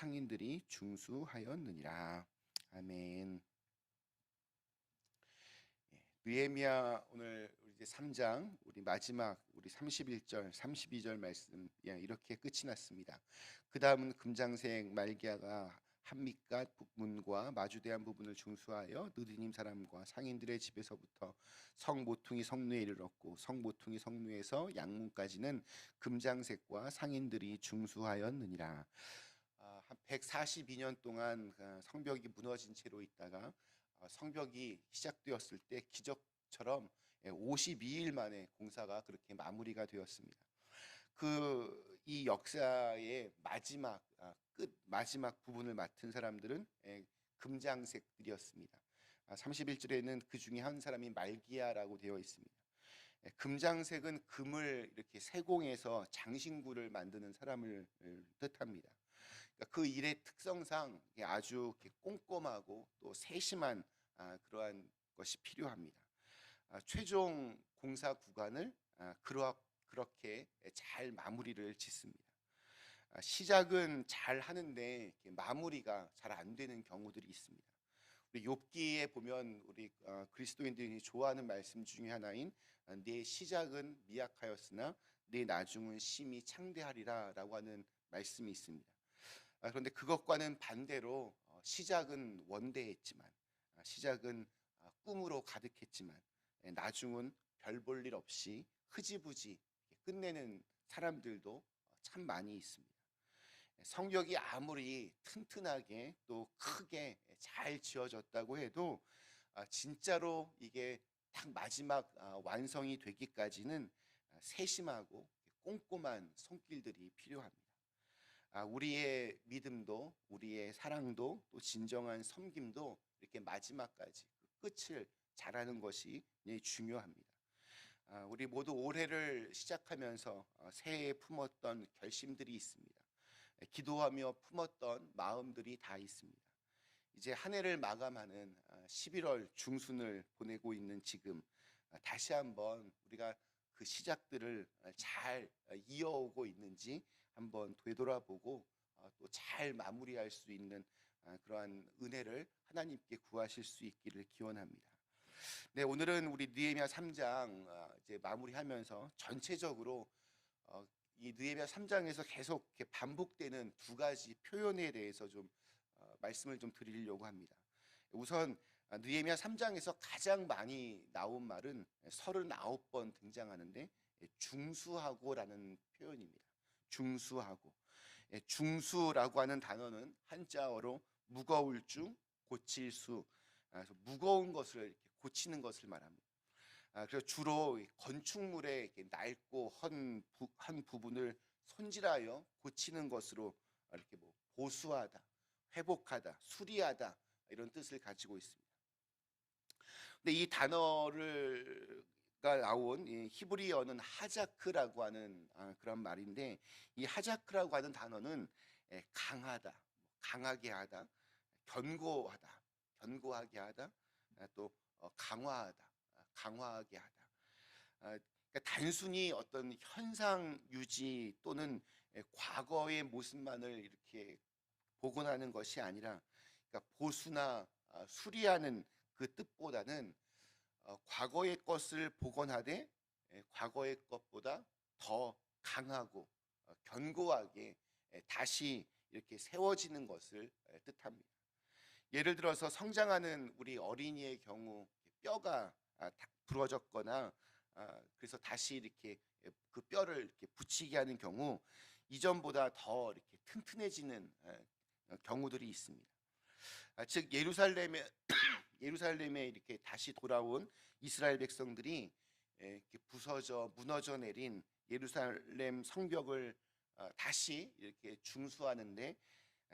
상인들이 중수하였느니라. 아멘. 예, 느헤미야 오늘 이제 3장 우리 마지막 우리 31절 32절 말씀 예, 이렇게 끝이 났습니다. 그 다음은 금장색 말기야가 한밑갓 문과 마주대한 부분을 중수하여 느드님 사람과 상인들의 집에서부터 성모퉁이 성루에 이르렀고 성모퉁이 성루에서 양문까지는 금장색과 상인들이 중수하였느니라. 아, 한 142년 동안 그 성벽이 무너진 채로 있다가 어, 성벽이 시작되었을 때 기적처럼 52일 만에 공사가 그렇게 마무리가 되었습니다. 그 이 역사의 마지막 아, 끝 마지막 부분을 맡은 사람들은 예, 금장색들이었습니다. 31절에는 그 중에 한 사람이 말기야라고 되어 있습니다. 예, 금장색은 금을 이렇게 세공해서 장신구를 만드는 사람을 뜻합니다. 그러니까 그 일의 특성상 아주 꼼꼼하고 또 세심한 아, 그러한 것이 필요합니다. 아, 최종 공사 구간을 그렇게 잘 마무리를 짓습니다. 아, 시작은 잘 하는데 마무리가 잘 안 되는 경우들이 있습니다. 우리 욥기에 보면 우리 어, 그리스도인들이 좋아하는 말씀 중에 하나인 아, 내 시작은 미약하였으나 내 나중은 심히 창대하리라라고 하는 말씀이 있습니다. 아, 그런데 그것과는 반대로 어, 시작은 원대했지만 시작은 꿈으로 가득했지만 예, 나중은 별 볼 일 없이 흐지부지 끝내는 사람들도 참 많이 있습니다. 성벽이 아무리 튼튼하게 또 크게 잘 지어졌다고 해도 아, 진짜로 이게 딱 마지막 아, 완성이 되기까지는 세심하고 꼼꼼한 손길들이 필요합니다. 아, 우리의 믿음도 우리의 사랑도 또 진정한 섬김도 이렇게 마지막까지 그 끝을 잘하는 것이 중요합니다. 우리 모두 올해를 시작하면서 어, 새해에 품었던 결심들이 있습니다. 기도하며 품었던 마음들이 다 있습니다. 이제 한 해를 마감하는 11월 아, 중순을 보내고 있는 지금 아, 다시 한번 우리가 그 시작들을 잘 이어오고 있는지 한번 되돌아보고 아, 또잘 마무리할 수 있는 그러한 은혜를 하나님께 구하실 수 있기를 기원합니다. 네, 오늘은 우리 느헤미야 3장 이제 마무리하면서 전체적으로 어, 이 느헤미야 3장에서 계속 반복되는 두 가지 표현에 대해서 좀 어, 말씀을 좀 드리려고 합니다. 우선 아, 느헤미야 3장에서 가장 많이 나온 말은 39번 등장하는데 예, 중수하고라는 표현입니다. 중수하고 예, 중수라고 하는 단어는 한자어로 무거울 중 고칠 수 그래서 무거운 것을 고치는 것을 말합니다. 아, 그래서 주로 건축물의 낡고 헌 부, 한 부분을 손질하여 고치는 것으로 이렇게 뭐 보수하다, 회복하다, 수리하다 이런 뜻을 가지고 있습니다. 근데 이 단어를 가 나온 히브리어는 하자크라고 하는 아, 그런 말인데 이 하자크라고 하는 단어는 예, 강하다, 강하게 하다, 견고하다, 견고하게 하다, 아, 또 어, 강화하다 강화하게 하다. 아, 그러니까 단순히 어떤 현상 유지 또는 과거의 모습만을 이렇게 복원하는 것이 아니라 그러니까 보수나 아, 수리하는 그 뜻보다는 어, 과거의 것을 복원하되 과거의 것보다 더 강하고 어, 견고하게 다시 이렇게 세워지는 것을 뜻합니다. 예를 들어서 성장하는 우리 어린이의 경우 뼈가 아, 부러졌거나 아, 그래서 다시 이렇게 그 뼈를 이렇게 붙이게 하는 경우 이전보다 더 이렇게 튼튼해지는 어, 경우들이 있습니다. 아, 즉 예루살렘에 예루살렘에 이렇게 다시 돌아온 이스라엘 백성들이 이렇게 부서져 무너져 내린 예루살렘 성벽을 다시 이렇게 중수하는데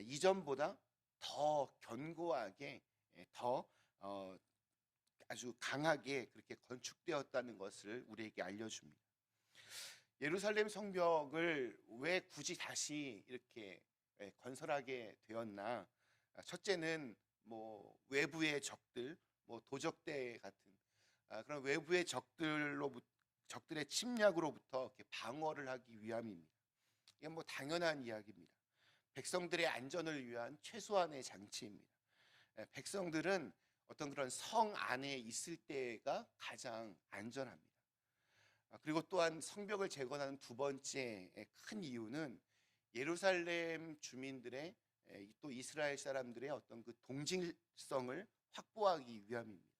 이전보다 더 견고하게 더 어, 아주 강하게 그렇게 건축되었다는 것을 우리에게 알려줍니다. 예루살렘 성벽을 왜 굳이 다시 이렇게 예, 건설하게 되었나? 아, 첫째는 뭐 외부의 적들, 뭐 도적대 같은 아, 그런 외부의 적들로 적들의 침략으로부터 이렇게 방어를 하기 위함입니다. 이게 뭐 당연한 이야기입니다. 백성들의 안전을 위한 최소한의 장치입니다. 예, 백성들은 어떤 그런 성 안에 있을 때가 가장 안전합니다. 아, 그리고 또한 성벽을 재건하는 두 번째 큰 이유는 예루살렘 주민들의 에, 또 이스라엘 사람들의 어떤 그 동질성을 확보하기 위함입니다.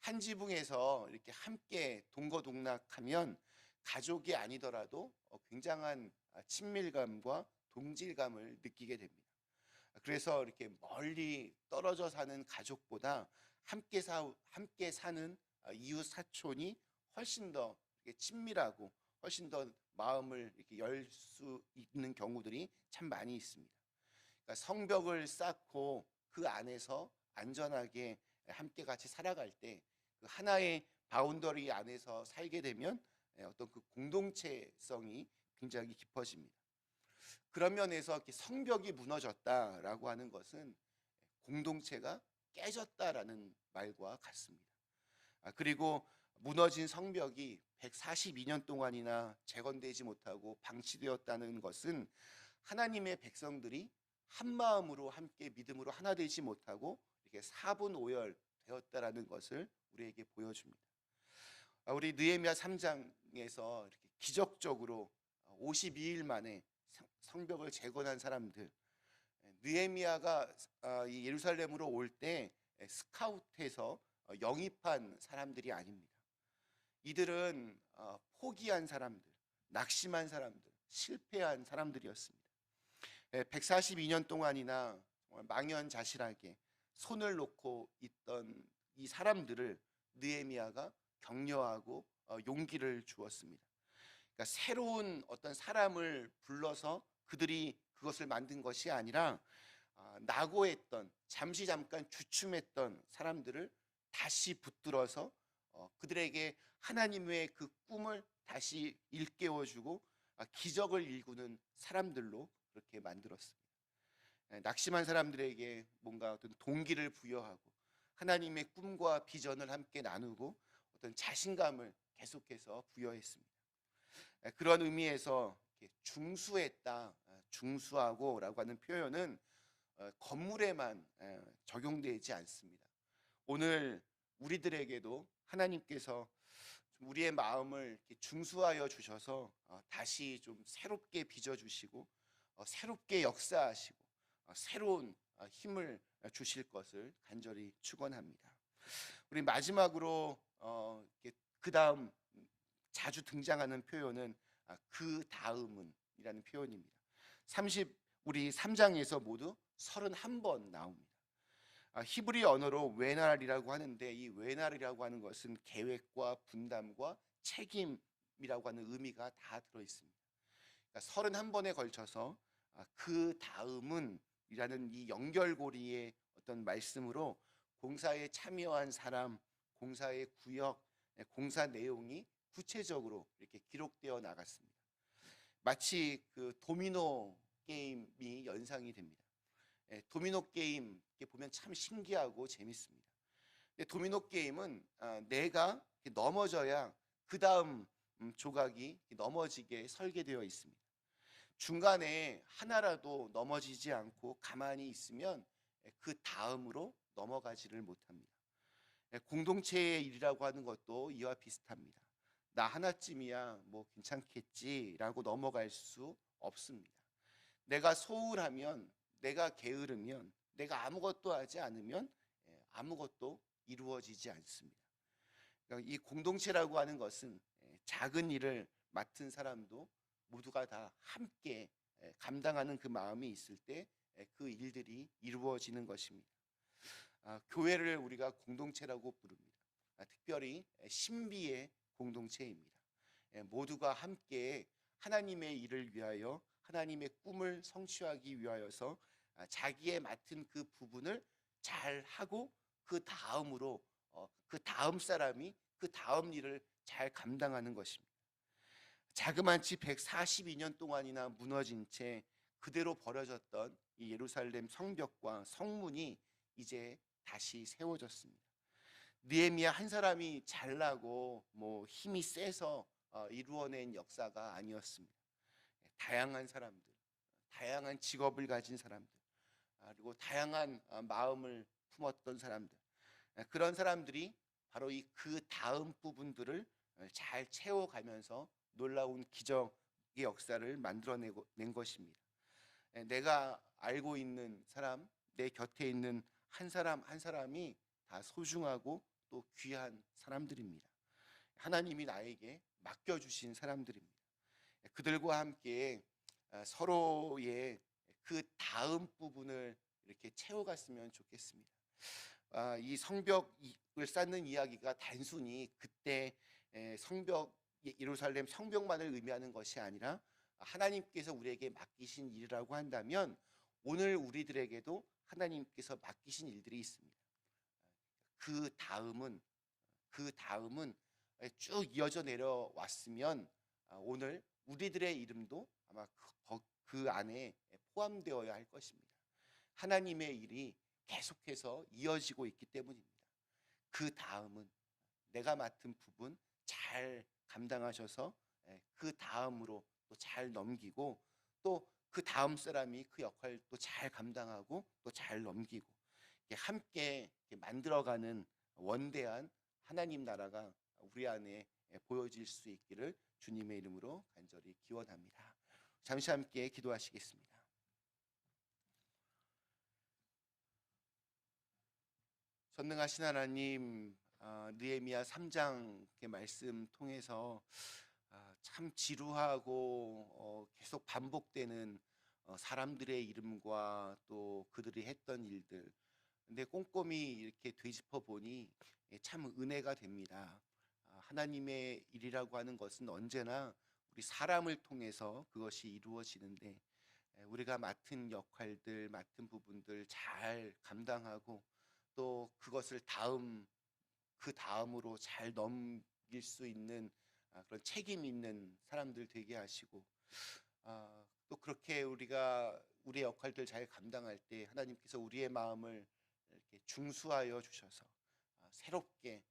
한 지붕에서 이렇게 함께 동거동락하면 가족이 아니더라도 어, 굉장한 아, 친밀감과 동질감을 느끼게 됩니다. 그래서 이렇게 멀리 떨어져 사는 가족보다 함께 사 함께 사는 아, 이웃 사촌이 훨씬 더 친밀하고 훨씬 더 마음을 이렇게 열 수 있는 경우들이 참 많이 있습니다. 그러니까 성벽을 쌓고 그 안에서 안전하게 함께 같이 살아갈 때 그 하나의 바운더리 안에서 살게 되면 예, 어떤 그 공동체성이 굉장히 깊어집니다. 그런 면에서 성벽이 무너졌다라고 하는 것은 공동체가 깨졌다라는 말과 같습니다. 아, 그리고 무너진 성벽이 142년 동안이나 재건되지 못하고 방치되었다는 것은 하나님의 백성들이 한 마음으로 함께 믿음으로 하나 되지 못하고 이렇게 사분오열 되었다라는 것을 우리에게 보여줍니다. 아, 우리 느헤미야 3장에서 이렇게 기적적으로 52일 만에 성- 성벽을 재건한 사람들 예, 느헤미야가 아, 이 예루살렘으로 올 때 스카우트해서 어, 영입한 사람들이 아닙니다. 이들은 어, 포기한 사람들, 낙심한 사람들, 실패한 사람들이었습니다. 142년 동안이나 정말 망연자실하게 손을 놓고 있던 이 사람들을 느헤미야가 격려하고 어, 용기를 주었습니다. 그러니까 새로운 어떤 사람을 불러서 그들이 그것을 만든 것이 아니라 아, 낙오했던 잠시 잠깐 주춤했던 사람들을 다시 붙들어서 어, 그들에게 하나님의 그 꿈을 다시 일깨워주고 아, 기적을 일구는 사람들로 그렇게 만들었습니다. 예, 낙심한 사람들에게 뭔가 어떤 동기를 부여하고 하나님의 꿈과 비전을 함께 나누고 어떤 자신감을 계속해서 부여했습니다. 예, 그런 의미에서 중수했다, 아, 중수하고 라고 하는 표현은 어, 건물에만 예, 적용되지 않습니다. 오늘 우리들에게도 하나님께서 좀 우리의 마음을 중수하여 주셔서 어, 다시 좀 새롭게 빚어 주시고 어, 새롭게 역사하시고 어, 새로운 어, 힘을 주실 것을 간절히 축원합니다. 우리 마지막으로 어, 그 다음 자주 등장하는 표현은 아, 그 다음은이라는 표현입니다. 30 우리 3장에서 모두 31번 나옵니다. 아, 히브리 언어로 외날이라고 하는데 이 외날이라고 하는 것은 계획과 분담과 책임이라고 하는 의미가 다 들어 있습니다. 그러니까 31번에 걸쳐서 아, 그 다음은 이라는 이 연결고리의 어떤 말씀으로 공사에 참여한 사람, 공사의 구역, 예, 공사 내용이 구체적으로 이렇게 기록되어 나갔습니다. 마치 그 도미노 게임이 연상이 됩니다. 예, 도미노 게임 보면 참 신기하고 재밌습니다. 도미노 게임은 아, 내가 넘어져야 그 다음 음, 조각이 넘어지게 설계되어 있습니다. 중간에 하나라도 넘어지지 않고 가만히 있으면 예, 그 다음으로 넘어가지를 못합니다. 예, 공동체의 일이라고 하는 것도 이와 비슷합니다. 나 하나쯤이야 뭐 괜찮겠지라고 넘어갈 수 없습니다. 내가 소홀하면, 내가 게으르면, 내가 아무것도 하지 않으면 예, 아무것도 이루어지지 않습니다. 그러니까 이 공동체라고 하는 것은 예, 작은 일을 맡은 사람도 모두가 다 함께 예, 감당하는 그 마음이 있을 때 그 일들이 이루어지는 것입니다. 아, 교회를 우리가 공동체라고 부릅니다. 아, 특별히 신비의 공동체입니다. 예, 모두가 함께 하나님의 일을 위하여 하나님의 꿈을 성취하기 위하여서 아, 자기의 맡은 그 부분을 잘 하고 그 다음으로 어, 그 다음 사람이 그 다음 일을 잘 감당하는 것입니다. 자그마치 142년 동안이나 무너진 채 그대로 버려졌던 이 예루살렘 성벽과 성문이 이제 다시 세워졌습니다. 느헤미야 한 사람이 잘나고 뭐 힘이 세서 어, 이루어낸 역사가 아니었습니다. 다양한 사람들, 다양한 직업을 가진 사람들, 아, 그리고 다양한 아, 마음을 품었던 사람들, 아, 그런 사람들이 바로 이 그 다음 부분들을 어, 잘 채워가면서 놀라운 기적의 역사를 만들어내고 낸 것입니다. 에, 내가 알고 있는 사람, 내 곁에 있는 한 사람 한 사람이 다 소중하고 또 귀한 사람들입니다. 하나님이 나에게 맡겨주신 사람들입니다. 그들과 함께 아, 서로의 그 다음 부분을 이렇게 채워갔으면 좋겠습니다. 아, 이 성벽을 쌓는 이야기가 단순히 그때 에, 성벽 예, 예루살렘 성벽만을 의미하는 것이 아니라 하나님께서 우리에게 맡기신 일이라고 한다면 오늘 우리들에게도 하나님께서 맡기신 일들이 있습니다. 그 다음은 그 다음은 쭉 이어져 내려왔으면 아, 오늘 우리들의 이름도 아마 그, 거- 그 안에 포함되어야 할 것입니다. 하나님의 일이 계속해서 이어지고 있기 때문입니다. 그 다음은 내가 맡은 부분 잘 감당하셔서 예, 그 다음으로 또 잘 넘기고 또 그 다음 사람이 그 역할을 또 잘 감당하고 또 잘 넘기고 함께 만들어가는 원대한 하나님 나라가 우리 안에 예, 보여질 수 있기를 주님의 이름으로 간절히 기원합니다. 잠시 함께 기도하시겠습니다. 전능하신 하나님, 아, 느헤미야 3장 말씀 통해서 아, 참 지루하고 어, 계속 반복되는 어, 사람들의 이름과 또 그들이 했던 일들. 근데 꼼꼼히 이렇게 되짚어 보니 예, 참 은혜가 됩니다. 아, 하나님의 일이라고 하는 것은 언제나 우리 사람을 통해서 그것이 이루어지는데 에, 우리가 맡은 역할들, 맡은 부분들 잘 감당하고 또 그것을 다음 그 다음으로 잘 넘길 수 있는 아, 그런 책임 있는 사람들 되게 하시고 아, 또 그렇게 우리가 우리의 역할들 잘 감당할 때 하나님께서 우리의 마음을 이렇게 중수하여 주셔서 아, 새롭게 예,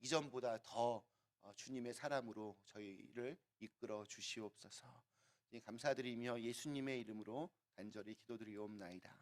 이전보다 더 어, 주님의 사람으로 저희를 이끌어 주시옵소서. 예, 감사드리며 예수님의 이름으로 간절히 기도드리옵나이다.